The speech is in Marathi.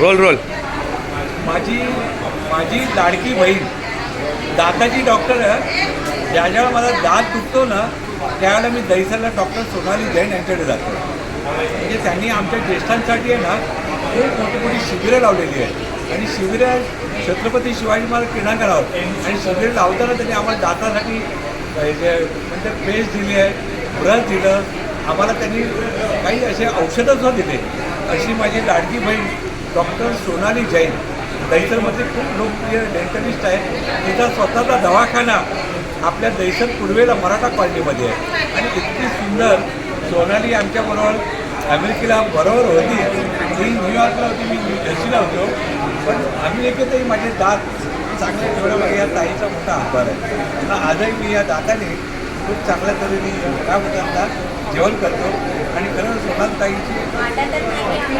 Role role. माझी माझी लाडकी बहीण दाताची डॉक्टर ज्या ज्यावेळेला मला दात दुखतो ना त्यावेळेला मी दहिसरला डॉक्टर सोनाली जैन यांच्याकडे जातो. म्हणजे त्यांनी आमच्या ज्येष्ठांसाठी आहे ना खूप मोठी मोठी शिबिरं लावलेली आहेत. आणि शिबिरं छत्रपती शिवाजी महाराज करावं आणि शिबिर लावताना त्यांनी आम्हाला दातासाठी म्हणजे पेस्ट दिली आहे ब्रश दिलं. आम्हाला त्यांनी काही असे औषधंसुद्धा दिले. अशी माझी लाडकी बहीण डॉक्टर सोनाली जैन दहिसरमध्ये खूप लोकप्रिय डेंटलिस्ट आहे तिचा स्वतःचा दवाखाना आपल्या दहिसर पूर्वेला मराठा कॉलनीमध्ये आहे. आणि इतकी सुंदर सोनाली आमच्याबरोबर अमेरिकेला बरोबर होती. ती न्यूयॉर्कला होती मी न्यू जर्सीला होतो. पण आम्ही अमेरिकेतही माझे दात चांगले ठेवल्यामुळे या ताईचा मोठा आभार आहे. आजही मी या दाताने खूप चांगल्या तऱ्हेने काय म्हणतात जेवण करतो. आणि खरं सोनाल ताईची